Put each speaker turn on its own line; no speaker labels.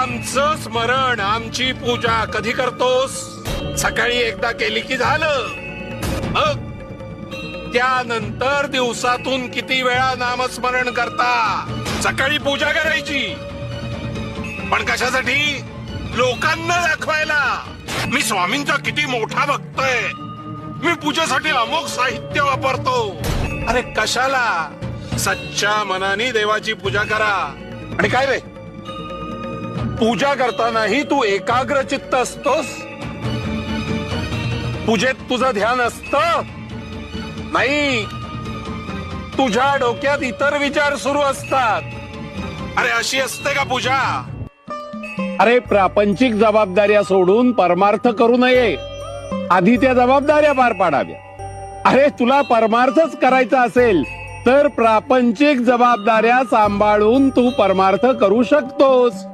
आमचं स्मरण आमची पूजा कधी करतोस? सकाळी एकदा केली की झालं. मग त्यानंतर दिवसातून किती वेळा नामस्मरण करता? सकाळी पूजा करायची. पण कशासाठी? लोकांना दाखवायला. मी स्वामींचा किती मोठा भक्त आहे. मी पूजेसाठी अमोक साहित्य वापरतो. अरे कशाला? सच्च्या मनाने देवाची पूजा करा. आणि काय रे? पूजा करतानाही तू एकाग्र चित्त असतोस. पूजेत तुझं ध्यान असत. नाही तुझ्या डोक्यात इतर विचार सुरू असतात. अरे अशी असते का पूजा? अरे प्रापंचिक जबाबदाऱ्या सोडून परमार्थ करू नये. आधी त्या जबाबदाऱ्या पार पाडाव्या. अरे तुला परमार्थच करायचा असेल तर प्रापंचिक जबाबदाऱ्या सांभाळून तू परमार्थ करू शकतोस.